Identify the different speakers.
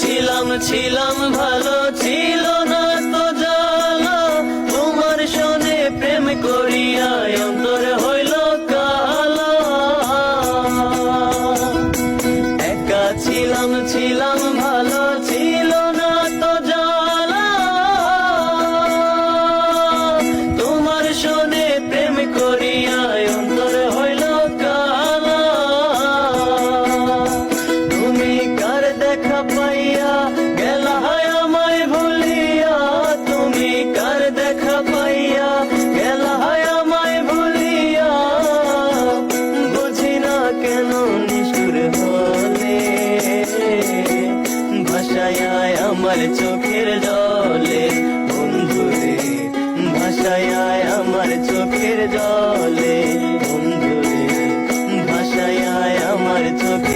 Speaker 1: ছিলাম ছিলাম, ভালো ছিল না তো জানো। তোমার সনে প্রেম করিয়া অন্তর হইল কালো। একা ছিলাম ছিলাম, ভালো দেখা পাইয়া গেলা ভুলিয়া তুমি কার দেখা পাইয়া গেলা ভুলিয়া বুঝি না কেন নিষ্ঠুর হলে ভাষায় আমার চোখের জলে বন্ধুরে ভাষায় আমার চোখের জলে